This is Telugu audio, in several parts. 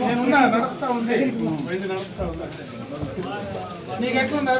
నేనున్నా నడుస్తా ఉంది బండి నడుస్తా ఉంది నీకు ఎట్లుంది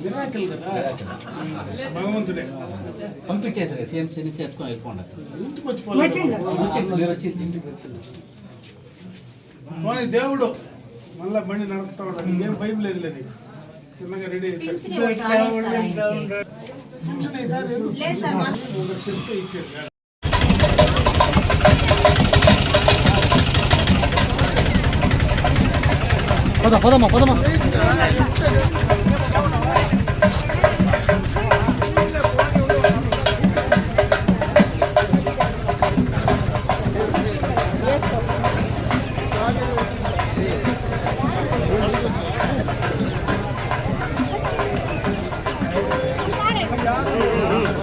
మిరాకిల్ కదా? భగవంతుడే. పంపించేసారు సిఎంసీ నుంచి ఎత్తుకొని వెళ్ళిపోండి ఇంటికి వచ్చి పోనీ దేవుడు మళ్ళా బండి నడుపుతా ఉంటాడు ఇంకేం భయం లేదు లేదు చిన్నగా రెడీ పింఛన్ ఈసారి ఎందుకు? ఒకరు చెప్తే ఇచ్చారు పద పదమ్మా పదమ్మా.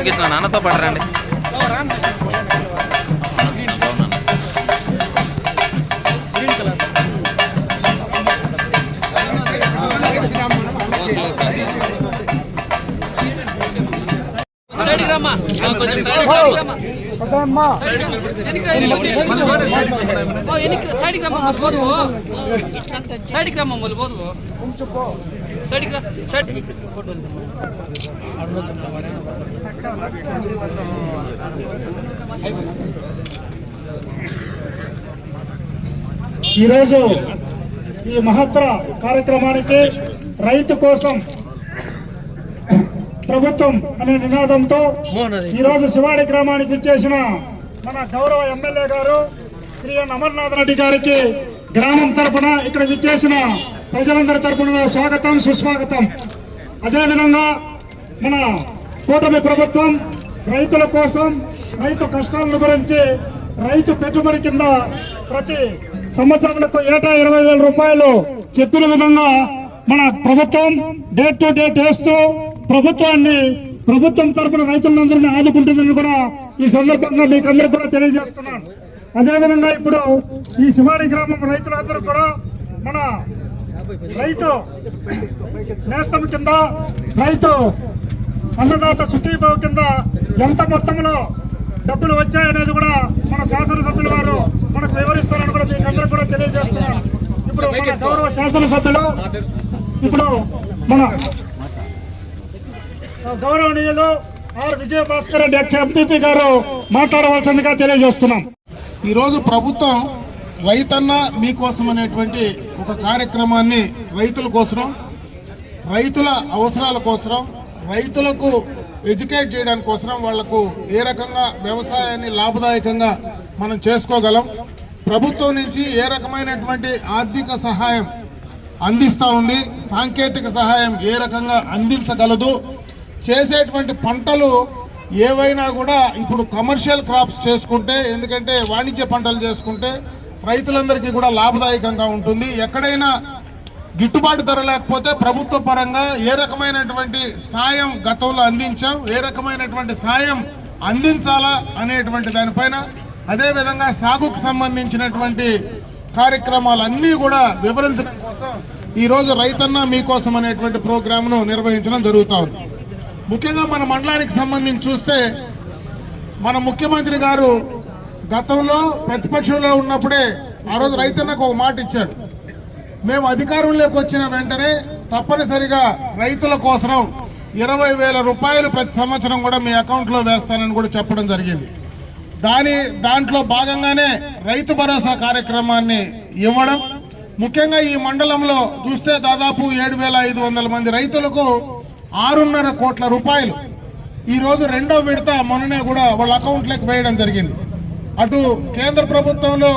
రామకృష్ణ నాన్నతో పాటు రండి. బాగున్నాను సైడ్కి రమ్మా. కొంచెం సైడ్కి రమ్మా సైడ్కి రమ్మా ఈరోజు ఈ మహత్తర కార్యక్రమానికి రైతు కోసం ప్రభుత్వం అనే నినాదంతో ఈరోజు శివాడి గ్రామానికి ఇచ్చేసిన మన గౌరవ ఎమ్మెల్యే గారు శ్రీ ఎన్ అమర్నాథ్ రెడ్డి గారికి గ్రామం తరపున ఇక్కడ విచ్చేసిన ప్రజలందరి తరపున స్వాగతం సుస్వాగతం. అదేవిధంగా మన కూటమి ప్రభుత్వం రైతుల కోసం రైతు కష్టాల గురించి రైతు పెట్టుబడి కింద ప్రతి సంవత్సరాలకు ఏటా ఇరవై వేల రూపాయలు చెప్పిన విధంగా మన ప్రభుత్వం డేట్ టు డేట్ వేస్తూ ప్రభుత్వాన్ని ప్రభుత్వం తరపున రైతులందరినీ ఆదుకుంటుందని కూడా ఈ సందర్భంగా మీకు అందరికీ కూడా తెలియజేస్తున్నాను. అదేవిధంగా ఇప్పుడు ఈ శివాడి గ్రామం రైతులందరూ కూడా మన రైతు నేస్తం కింద రైతు అన్నదాత సుఖీభావ కింద ఎంత మొత్తంలో డబ్బులు వచ్చాయనేది కూడా మన శాసనసభ్యుల వారు మనకు వివరిస్తారని కూడా మీకు అందరూ కూడా తెలియజేస్తున్నాను. ఇప్పుడు మన గౌరవ శాసనసభ్యులు ఇప్పుడు మన గౌరవనీయులు R Vijaya Bhaskar Reddy ex MPP గారు మాట్లాడవలసిందిగా తెలియజేస్తున్నాం. ఈరోజు ప్రభుత్వం రైతన్న మీకోసం అనేటువంటి ఒక కార్యక్రమాన్ని రైతుల కోసం రైతుల అవసరాల కోసం రైతులకు ఎడ్యుకేట్ చేయడానికి కోసం వాళ్ళకు ఏ రకంగా వ్యవసాయాన్ని లాభదాయకంగా మనం చేసుకోగలం ప్రభుత్వం నుంచి ఏ రకమైనటువంటి ఆర్థిక సహాయం అందిస్తూ ఉంది సాంకేతిక సహాయం ఏ రకంగా అందించగలదు చేసేటువంటి పంటలు ఏవైనా కూడా ఇప్పుడు కమర్షియల్ క్రాప్స్ చేసుకుంటే ఎందుకంటే వాణిజ్య పంటలు చేసుకుంటే రైతులందరికీ కూడా లాభదాయకంగా ఉంటుంది. ఎక్కడైనా గిట్టుబాటు ధర లేకపోతే ప్రభుత్వ పరంగా ఏ రకమైనటువంటి సాయం గతంలో అందించాం ఏ రకమైనటువంటి సాయం అందించాలా అనేటువంటి దానిపైన అదేవిధంగా సాగుకు సంబంధించినటువంటి కార్యక్రమాలన్నీ కూడా వివరించడం కోసం ఈరోజు రైతన్న మీకోసం అనేటువంటి ప్రోగ్రామ్ను నిర్వహించడం జరుగుతూ ఉంది. ముఖ్యంగా మన మండలానికి సంబంధించి చూస్తే మన ముఖ్యమంత్రి గారు గతంలో ప్రతిపక్షంలో ఉన్నప్పుడే ఆ రోజు రైతన్నకు ఒక మాట ఇచ్చాడు. మేము అధికారంలోకి వచ్చిన వెంటనే తప్పనిసరిగా రైతుల కోసం ఇరవై వేల రూపాయలు ప్రతి సంవత్సరం కూడా మీ అకౌంట్లో వేస్తానని కూడా చెప్పడం జరిగింది. దాని దాంట్లో భాగంగానే రైతు భరోసా కార్యక్రమాన్ని ఇవ్వడం ముఖ్యంగా ఈ మండలంలో చూస్తే దాదాపు ఏడు వేల ఐదు వందల మంది రైతులకు ఆరున్నర కోట్ల రూపాయలు. ఈరోజు రెండో విడత మొన్ననే కూడా వాళ్ళ అకౌంట్లోకి వేయడం జరిగింది. అటు కేంద్ర ప్రభుత్వంలో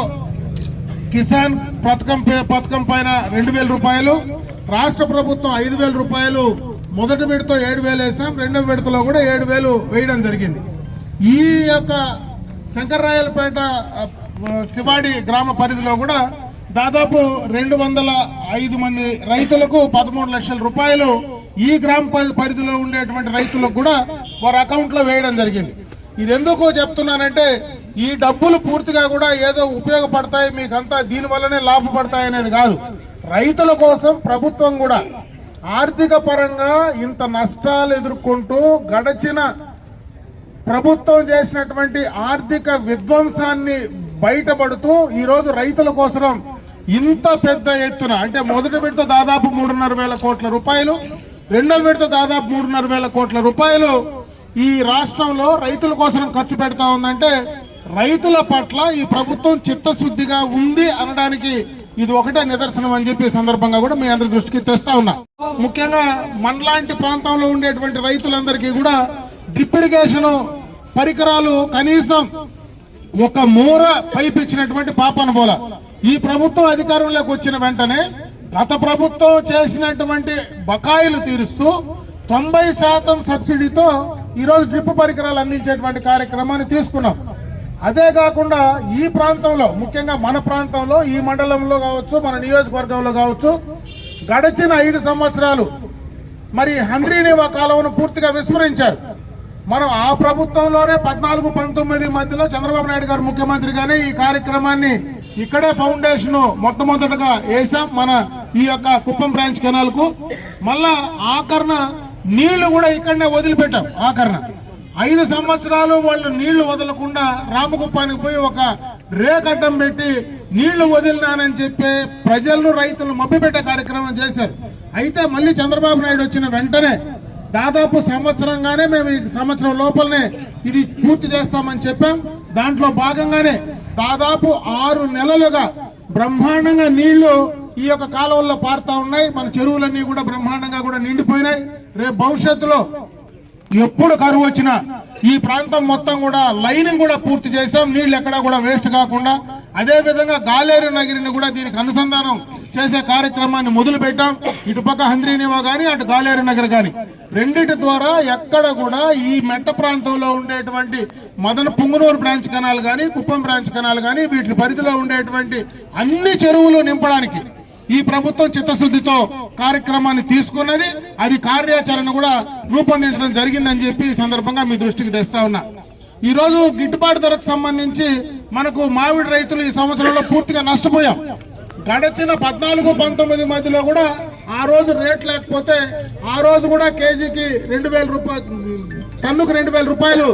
కిసాన్ పథకం పే- పథకం పైన రెండు వేల రూపాయలు రాష్ట్ర ప్రభుత్వం ఐదు వేల రూపాయలు మొదటి విడత ఏడు వేలు వేసాం రెండవ విడతలో కూడా ఏడు వేలు వేయడం జరిగింది. ఈ యొక్క శంకర్రాయలపేట శివాడి గ్రామ పరిధిలో కూడా దాదాపు రెండు వందల ఐదు మంది రైతులకు పదమూడు లక్షల రూపాయలు ఈ గ్రామ పరి- పరిధిలో ఉండేటువంటి రైతులకు కూడా వారి అకౌంట్లో వేయడం జరిగింది. ఇది ఎందుకు చెప్తున్నానంటే ఈ డబ్బులు పూర్తిగా కూడా ఏదో ఉపయోగపడతాయి మీకంతా దీనివల్లనే లాభపడతాయి అనేది కాదు. రైతుల కోసం ప్రభుత్వం కూడా ఆర్థిక పరంగా ఇంత నష్టాలు ఎదుర్కొంటూ గడచిన ప్రభుత్వం చేసినటువంటి ఆర్థిక విధ్వంసాన్ని బయటపడుతూ ఈరోజు రైతుల కోసం ఇంత పెద్ద ఎత్తున అంటే మొదటి విడత దాదాపు మూడున్నర వేల కోట్ల రూపాయలు రెండవ విడత దాదాపు మూడున్నర వేల కోట్ల రూపాయలు ఈ రాష్ట్రంలో రైతుల కోసం ఖర్చు పెడతా ఉందంటే రైతుల పట్ల ఈ ప్రభుత్వం చిత్తశుద్ధిగా ఉంది అనడానికి ఇది ఒకటే నిదర్శనం అని చెప్పి సందర్భంగా కూడా మీ అందరి దృష్టికి తెస్తా ఉన్నా. ముఖ్యంగా మనలాంటి ప్రాంతంలో ఉండేటువంటి రైతులందరికీ కూడా డ్రిప్ ఇరిగేషన్ పరికరాలు కనీసం ఒక మూర పైపు ఇచ్చినటువంటి పాపన పోల ఈ ప్రభుత్వం అధికారంలోకి వచ్చిన వెంటనే గత ప్రభుత్వం చేసినటువంటి బకాయిలు తీరుస్తూ తొంభై శాతం సబ్సిడీతో ఈరోజు డ్రిప్ పరికరాలు అందించేటువంటి కార్యక్రమాన్ని తీసుకున్నాం. అదే కాకుండా ఈ ప్రాంతంలో ముఖ్యంగా మన ప్రాంతంలో ఈ మండలంలో కావచ్చు మన నియోజకవర్గంలో కావచ్చు గడిచిన ఐదు సంవత్సరాలు మరి హంద్రీనివా కాలువను పూర్తిగా విస్మరించారు. మనం ఆ ప్రభుత్వంలోనే పద్నాలుగు పంతొమ్మిది మధ్యలో చంద్రబాబు నాయుడు గారు ముఖ్యమంత్రిగానే ఈ కార్యక్రమాన్ని ఇక్కడే ఫౌండేషన్ మొట్టమొదటగా వేసాం మన ఈ యొక్క కుప్పం బ్రాంచ్ కెనాల్కు మళ్ళా ఆకరణ నీళ్ళు కూడా ఇక్కడనే వదిలిపెట్టాం ఆకరణ ఐదు సంవత్సరాలు వాళ్ళు నీళ్ళు వదలకుండా రామగుప్పానికి పోయి ఒక రేకడ్డం పెట్టి నీళ్ళు వదిలినానని చెప్పి ప్రజలను రైతులను మభ్యపెట్టే కార్యక్రమం చేశారు. అయితే మళ్ళీ చంద్రబాబు నాయుడు వచ్చిన వెంటనే దాదాపు సంవత్సరంగానే మేము ఈ సంవత్సరం లోపలనే ఇది పూర్తి చేస్తామని చెప్పాం. దాంట్లో భాగంగానే దాదాపు ఆరు నెలలుగా బ్రహ్మాండంగా నీళ్ళు ఈ యొక్క కాలువల్లో పారుతా ఉన్నాయి. మన చెరువులన్నీ కూడా బ్రహ్మాండంగా కూడా నిండిపోయినాయి. రేపు భవిష్యత్తులో ఎప్పుడు కరువు వచ్చినా ఈ ప్రాంతం మొత్తం కూడా లైనింగ్ కూడా పూర్తి చేసాం నీళ్ళు ఎక్కడా కూడా వేస్ట్ కాకుండా అదే విధంగా గాలేరు నగిరిని కూడా దీనికి అనుసంధానం చేసే కార్యక్రమాన్ని మొదలు పెట్టాం ఇటు పక్క హంద్రీనివా కానీ అటు గాలేరు నగర్ కానీ రెండిటి ద్వారా ఎక్కడ కూడా ఈ మెట్ట ప్రాంతంలో ఉండేటువంటి మదన పుంగునూరు బ్రాంచ్ కెనాల్ కానీ కుప్పం బ్రాంచ్ కెనాల్ కానీ వీటి పరిధిలో ఉండేటువంటి అన్ని చెరువులు నింపడానికి ఈ ప్రభుత్వం చిత్తశుద్ధితో కార్యక్రమాన్ని తీసుకున్నది. అది కార్యాచరణ కూడా రూపొందించడం జరిగిందని చెప్పి ఈ సందర్భంగా మీ దృష్టికి తెస్తా ఉన్నా. ఈ రోజు గిట్టుబాటు ధరకు సంబంధించి మనకు మామిడి రైతులు ఈ సంవత్సరంలో పూర్తిగా నష్టపోయాం. గడచిన పద్నాలుగు పంతొమ్మిది మధ్యలో కూడా ఆ రోజు రేట్ లేకపోతే ఆ రోజు కూడా కేజీకి రెండు వేల రూపాయలు టన్నుకు రెండు వేల రూపాయలు.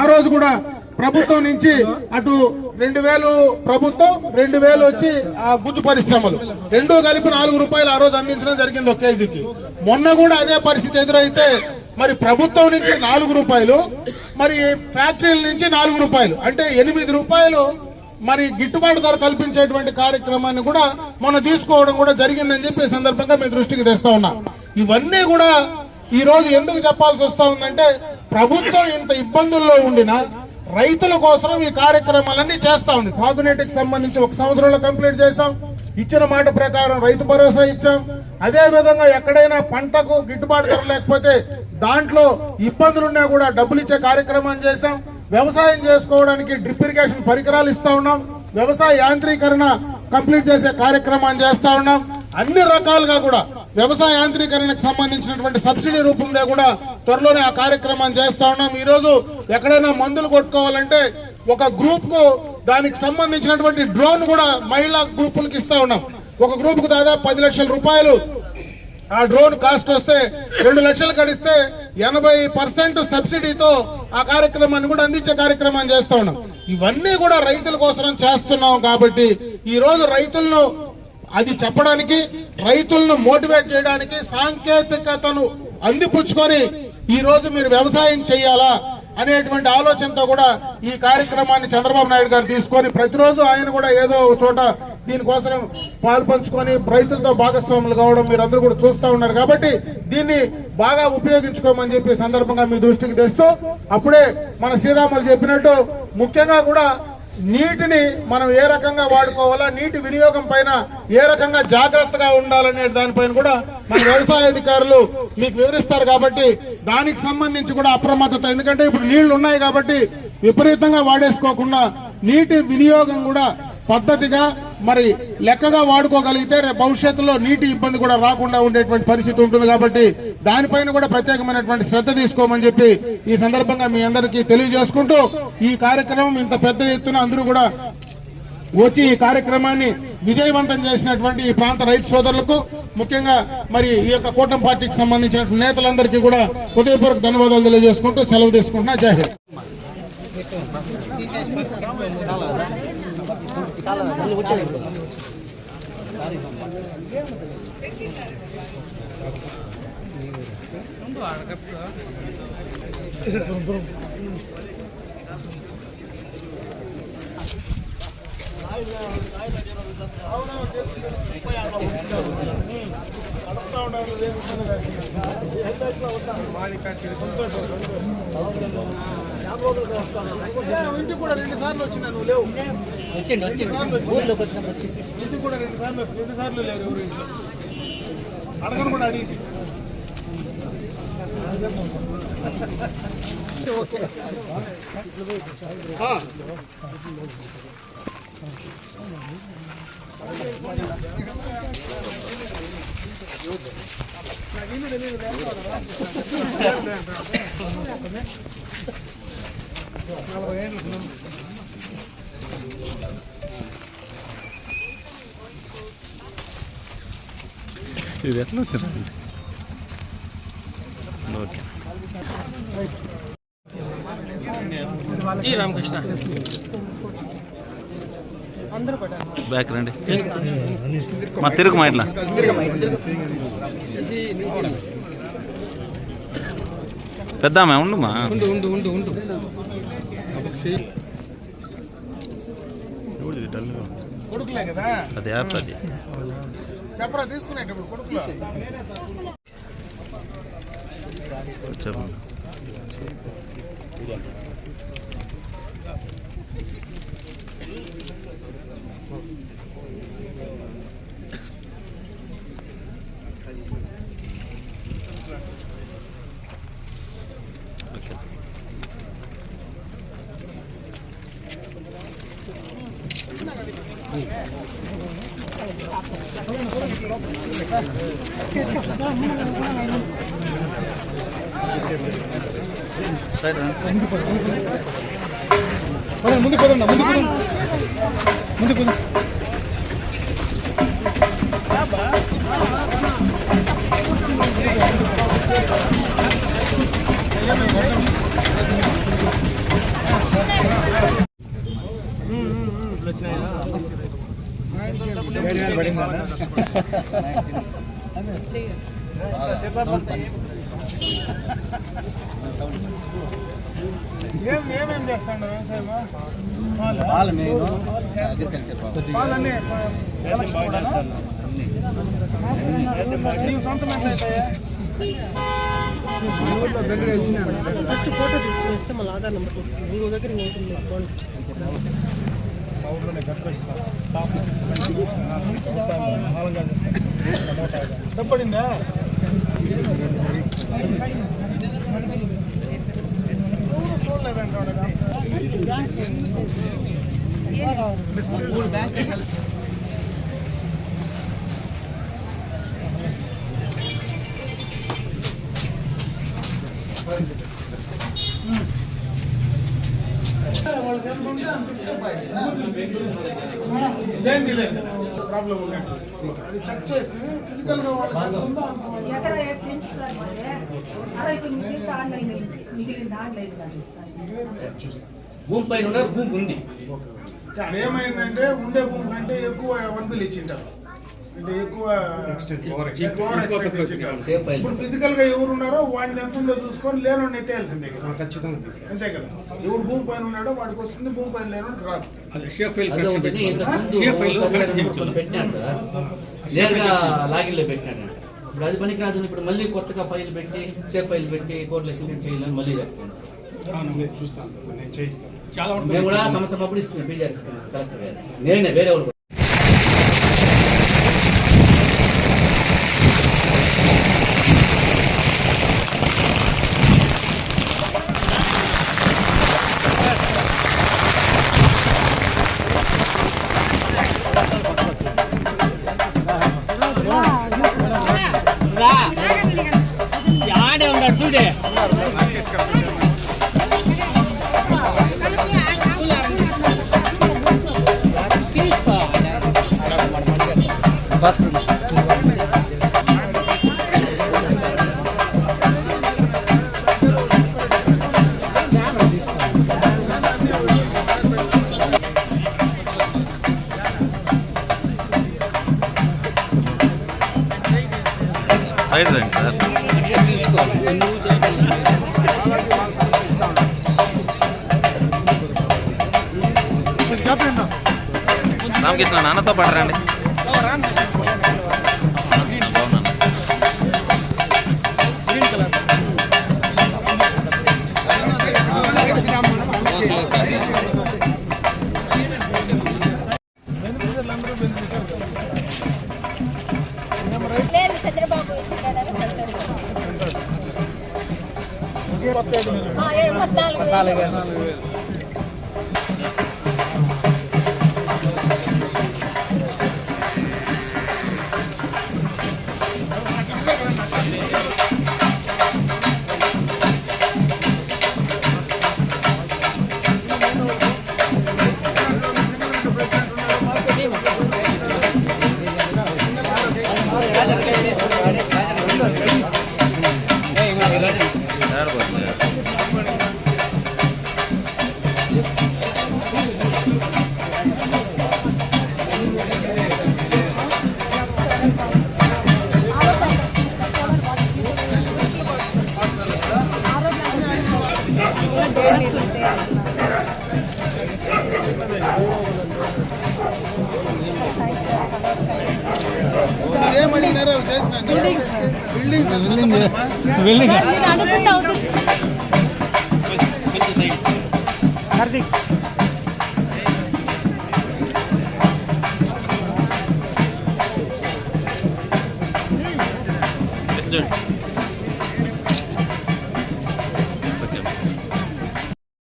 ఆ రోజు కూడా ప్రభుత్వం నుంచి అటు రెండు వేలు ప్రభుత్వం రెండు వేలు వచ్చి ఆ గుజ్జు పరిశ్రమలు. రెండు కలిపి నాలుగు రూపాయలు ఆ రోజు అందించడం జరిగింది ఒక కేజీకి. మొన్న కూడా అదే పరిస్థితి ఎదురైతే మరి ప్రభుత్వం నుంచి నాలుగు రూపాయలు మరి ఫ్యాక్టరీల నుంచి నాలుగు రూపాయలు. అంటే ఎనిమిది రూపాయలు మరి గిట్టుబాటు ధర కల్పించేటువంటి కార్యక్రమాన్ని కూడా మొన్న తీసుకోవడం కూడా జరిగిందని చెప్పి సందర్భంగా మీ దృష్టికి తెస్తా ఉన్నా. ఇవన్నీ కూడా ఈ రోజు ఎందుకు చెప్పాల్సి వస్తా ఉందంటే ప్రభుత్వం ఇంత ఇబ్బందుల్లో ఉండినా రైతుల కోసం ఈ కార్యక్రమాలన్నీ చేస్తా ఉంది. సాగునీటికి సంబంధించి ఒక సంవత్సరంలో కంప్లీట్ చేశాం. ఇచ్చిన మాట ప్రకారం రైతు భరోసా ఇచ్చాం. అదే విధంగా ఎక్కడైనా పంటకు గిట్టుబాటు ధర లేకపోతే దాంట్లో ఇబ్బందులున్నా కూడా డబ్బులు ఇచ్చే కార్యక్రమాన్ని చేశాం. వ్యవసాయం చేసుకోవడానికి డ్రిప్ ఇరిగేషన్ పరికరాలు ఇస్తా ఉన్నాం. వ్యవసాయ యాంత్రీకరణ కంప్లీట్ చేసే కార్యక్రమాన్ని చేస్తా ఉన్నాం. అన్ని రకాలుగా కూడా వ్యవసాయ యాంత్రీకరణకు సంబంధించినటువంటి సబ్సిడీ రూపంలో కూడా త్వరలోనే ఆ కార్యక్రమాన్ని చేస్తా ఉన్నాం. ఈరోజు ఎక్కడైనా మందులు కొట్టుకోవాలంటే ఒక గ్రూప్కు దానికి సంబంధించినటువంటి డ్రోన్ కూడా మహిళా గ్రూపులకు ఇస్తా ఉన్నాం. ఒక గ్రూప్కు దాదాపు పది లక్షల రూపాయలు ఆ డ్రోన్ కాస్ట్ వస్తే రెండు లక్షలు కడిస్తే ఎనభై పర్సెంట్ సబ్సిడీతో ఆ కార్యక్రమాన్ని కూడా అందించే కార్యక్రమాన్ని చేస్తా ఉన్నాం. ఇవన్నీ కూడా రైతుల కోసం చేస్తున్నాం కాబట్టి ఈ రోజు రైతులను అది చెప్పడానికి రైతులను మోటివేట్ చేయడానికి సాంకేతికతను అందిపుచ్చుకొని ఈ రోజు మీరు వ్యవసాయం చేయాలా అనేటువంటి ఆలోచనతో కూడా ఈ కార్యక్రమాన్ని చంద్రబాబు నాయుడు గారు తీసుకొని ప్రతిరోజు ఆయన కూడా ఏదో ఒక చోట దీనికోసం పాలు పంచుకొని రైతులతో భాగస్వాములు కావడం మీరు అందరూ కూడా చూస్తూ ఉన్నారు కాబట్టి దీన్ని బాగా ఉపయోగించుకోమని చెప్పి సందర్భంగా మీ దృష్టికి తెస్తూ అప్పుడే మన శ్రీరాములు చెప్పినట్టు ముఖ్యంగా కూడా నీటిని మనం ఏ రకంగా వాడుకోవాలా నీటి వినియోగం పైన ఏ రకంగా జాగ్రత్తగా ఉండాలనే దానిపైన కూడా మన వ్యవసాయ అధికారులు మీకు వివరిస్తారు కాబట్టి దానికి సంబంధించి కూడా అప్రమత్తత. ఎందుకంటే ఇప్పుడు నీళ్ళు ఉన్నాయి కాబట్టి విపరీతంగా వాడేసుకోకుండా నీటి వినియోగం కూడా పద్ధతిగా మరి లెక్కగా వాడుకోగలిగితే రేపు భవిష్యత్తులో నీటి ఇబ్బంది కూడా రాకుండా ఉండేటువంటి పరిస్థితి ఉంటుంది కాబట్టి దానిపైన కూడా ప్రత్యేకమైనటువంటి శ్రద్ధ తీసుకోమని చెప్పి ఈ సందర్భంగా మీ అందరికీ తెలియజేసుకుంటూ ఈ కార్యక్రమం ఇంత పెద్ద ఎత్తున అందరూ కూడా వచ్చి ఈ కార్యక్రమాన్ని విజయవంతం చేసినటువంటి ఈ ప్రాంత రైతు సోదరులకు ముఖ్యంగా మరి ఈ యొక్క కూటమి పార్టీకి సంబంధించిన నేతలందరికీ కూడా హృదయపూర్వక ధన్యవాదాలు తెలియజేసుకుంటూ సెలవు తీసుకుంటున్నా. జై ఇంటికి కూడా రెండు సార్లు వచ్చినా నువ్వు లేవు. వచ్చిండు వచ్చిండు. ఊర్లోకి వచ్చినప్పుడు ఇంటికి కూడా రెండు సార్లు రెండు సార్లు లేరు ఎవరు ఇంట్లో? అడగను కూడా అడిగింది ఇది ఎట్లా వచ్చింది ఓకే. రామకృష్ణ. బ్యాక్ రండి. మా తిరుగు మా ఇట్లా. పెద్దామా ఉండు మా ఉండు ఉండు. అది యాప్ అది. చెప్పరా తీసుకునేటప్పుడు కొడుకులు Thank you. సైడ్ రండి. పదండి ముందుకు పదండి ముందుకు పదండి ముందుకు ఏం ఏమేం చేస్తాడు వ్యవసాయమా వాళ్ళ మెయిన్. అగ్రికల్చర్ పాలన్నీ సొంతం? ఫస్ట్ ఫోటో తీసుకుని ఇస్తే మళ్ళీ ఆధార్ నెంబర్ ఇంకో దగ్గర ఇంకొకటి అకౌంట్. ఊర్లోనే కట్టేస్తాం ఆలంగా చెప్పడిందా చూడలేదంటాడు Thank you. ఉంటే దేని ప్రాబ్లం అది చెక్ చేసి ఫిజికల్గా భూమి పైన ఉన్నారు భూమి ఉంది. ఏమైందంటే ఉండే భూమి కంటే ఎక్కువ వన్ బిల్ ఇచ్చింటారు. అంటే ఎక్కువ ఇప్పుడు ఫిజికల్గా ఎవరు ఉన్నారో వాడిని ఎంత ఉందో చూసుకొని లేనోడిని ఎత్తేయాల్సిందే కదా. అంతే కదా. ఎవరు భూమి పైన ఉన్నాడో వాడికి వస్తుంది భూమి పైన లేనోడికి రాదు. నేరుగా లాగిన్లో పెట్టినాను ఇప్పుడు అది పనికిరాదు ఇప్పుడు మళ్ళీ కొత్తగా ఫైల్ పెట్టి సేఫ్ ఫైల్ పెట్టి కోర్టులో సిగ్నేచర్ చేయాలని మళ్ళీ చెప్తున్నారు. అవును, నేను చూస్తాను సార్, నేను చేయిస్తాను. చాలా వరకు మేము కూడా సంవత్సరం అప్పుడు ఇస్తున్నాం పీజీఆర్ కలెక్టర్ గారు. నేనే వేరే వాళ్ళు ఆడే ఉన్నాడు చూడే సైడ్ రామకృష్ణ నాన్నతో పాటు రండి. చంద్రబాబు బిల్డింగ్స్ వెళ్ళిగా నేను అనుకుంటే అవుతుంది చూడండి ఓకే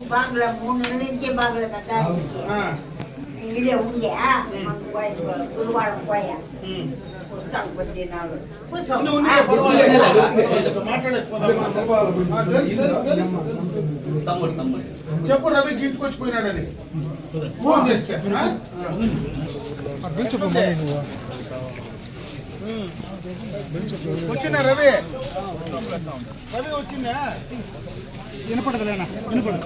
బాంగ్లా మూడు నెలల నుంచే బాంగ్లా కట్టాలి ఇదే ఉండే మాకు పోయి గురువారం పోయా పుస్తకం పొద్దున్నాడు పుస్తకం తమ్ముడు తమ్ముడు చెప్పు రవి ఇంటికి వచ్చి పోయినాడని ఫోన్ చేస్తే? వచ్చినా రవి? రవి వచ్చిందా? వినపడదులేనా? వినపడదు